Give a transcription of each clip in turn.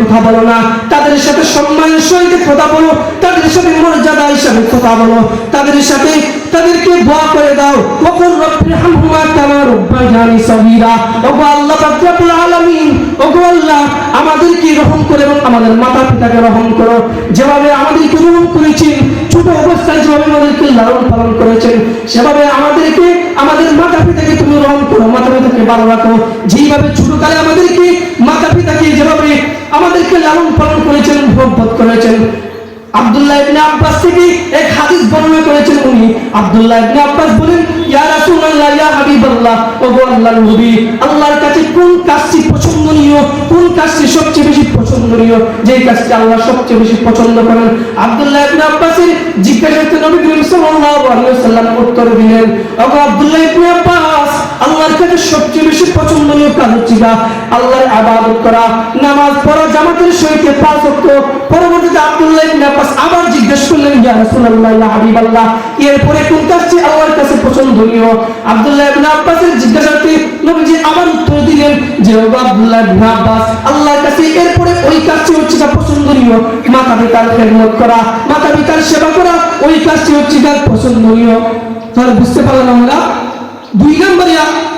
কথা তাদের সাথে সম্মানের কথা তাদের সাথে হিসাবে কথা তাদের সাথে তাদেরকে করে আমাদেরকে রহম করে এবং আমাদের মাতা পিতাকে রহম করো। যেভাবে আমাদেরকে রহম করেছেন, ছোট অবস্থায় যেভাবে আমাদেরকে লালন পালন করেছেন, সেভাবে আমাদেরকে আমাদের মাতা পিতাকে তুমি রং করো মাতা পিতাকে ভালো রাখো। যেভাবে ছোটকালে আমাদেরকে মাতা পিতাকে যেভাবে আমাদেরকে লালন পালন করেছেন, ভোগ করেছেন, আব্দুল্লাহ ইবনে আব্বাস থেকে এক হাদিস বর্ণনা করেছেন উনি। আব্দুল্লাহ ইবনে আব্বাস বলেন, ইয়া রাসূলুল্লাহ, ইয়া হাবিবাল্লাহ, ওগো আল্লাহর নবী, আল্লাহর কাছে কোন কাজটি কাজটি সবচেয়ে বেশি পছন্দনীয় যে কাজটি আল্লাহ সবচেয়ে বেশি পছন্দ করেন। আব্দুল্লাহ ইবনে আব্বাসের জিজ্ঞাসাতে নবী করিম সাল্লাল্লাহু আলাইহি ওয়াসাল্লাম উত্তর দিলেন, ওগো আব্দুল্লাহ ইবনে আব্বাস কাছে সবচেয়ে বেশি পছন্দনীয় কাজ হচ্ছে গা আল্লাহর ইবাদত করা, নামাজ পড়া, জামাতের সহিত পাঁচ ওয়াক্ত, পরবর্তীতে আব্দুল্লাহ ইবনে আব্বাস আবার জিজ্ঞেস করলেন, ইয়া রাসূলুল্লাহ ইয়া হাবিবাল্লাহ, এরপরে কোন কাজটি আল্লাহর কাছে পছন্দনীয়? আব্দুল্লাহ ইবনে আব্বাসের জিজ্ঞাসাতে নবীজি আবার উত্তর দিলেন যে আব্দুল্লাহ ইবনে আব্বাস, আল্লাহর কাছে এরপরে ওই কাজটি হচ্ছে যা পছন্দনীয়, মাতা পিতার খেদমত করা, মাতা পিতার সেবা করা, ওই কাজটি হচ্ছে যা পছন্দনীয়। তাহলে বুঝতে পারলাম আমরা? দুই নম্বরে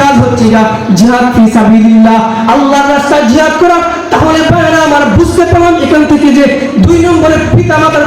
কাজ পিতা মাতার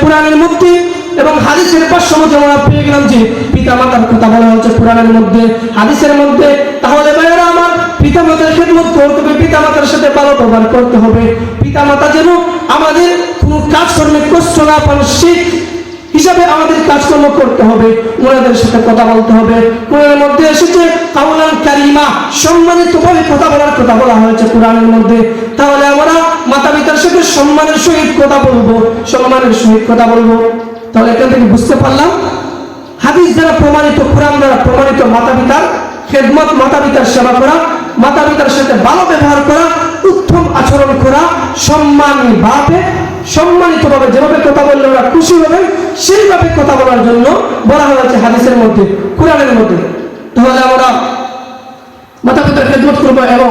কোরআনের মধ্যে এবং হাদিসের পাঁচশো মধ্যে পেয়ে গেলাম যে পিতা মাতার কথা বলা হয়েছে কোরআনের মধ্যে, হাদিসের মধ্যে। তাহলে ভাইরা আমার পিতা মাতার খেদমত করতে পিতা মাতার সাথে ভালো ব্যবহার করতে হবে। পিতা মাতা যেন আমাদের কোনো কাজকর্মে কষ্ট না পান, সে হিসাবে আমাদের কাজকর্ম করতে হবে ওনাদের সাথে কথা বলতে হবে। কোরআনের মধ্যে এসেছে কাউলান কারিমা, সম্মানিত ভাবে কথা বলার কথা বলা হয়েছে কোরআনের মধ্যে। তাহলে আমরা মাতা পিতার সাথে সম্মানের সহিত কথা বলব, সম্মানের সহিত কথা বলব। তাহলে এখান থেকে বুঝতে পারলাম, হাদিস দ্বারা প্রমাণিত, কোরআন দ্বারা প্রমাণিত মাতা পিতার খেদমত, মাতা পিতার সেবা করা, মাতা পিতার সাথে ভালো ব্যবহার করা, উত্তম আচরণ করা, সম্মান ভাবে সম্মানিত ভাবে যেভাবে কথা বললে ওরা খুশি হবে, সেইভাবে কথা বলার জন্য বলা হয়েছে হাদিসের মধ্যে, কোরআনের মধ্যে। তাহলে আমরা মাতা পিতার খেদমত করব এবং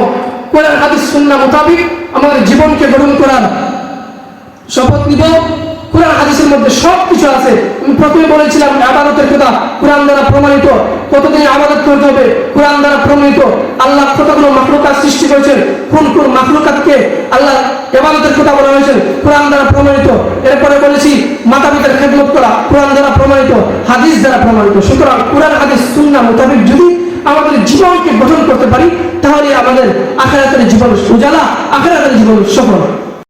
কোরআন, হাদিস, সুন্না মোতাবিক আমাদের জীবনকে গ্রহণ করার শপথ নিব। কোরআন হাদিসের মধ্যে সব কিছু আছে। আমি প্রথমে বলেছিলাম আবাদতের কথা কোরআন দ্বারা প্রমাণিত। কতদিন আবাদত করতে হবে? কোরআন দ্বারা প্রমাণিত। আল্লাহ কতগুলো মাখলুকাত সৃষ্টি করেছেন? কোন কোন মাখলুকাতকে আল্লাহ এবাদতের কথা বলা হয়েছে? কোরআন দ্বারা প্রমাণিত। এরপরে বলেছি মাতা পিতার খেদমত করা কোরআন দ্বারা প্রমাণিত, হাদিস দ্বারা প্রমাণিত। সুতরাং কোরআন, হাদিস সুন্না মোতাবেক যদি আমাদের জীবনকে গঠন করতে পারি, তাহলে আমাদের আখেরাতের জীবন সুজালা, আখেরাতের জীবন সফল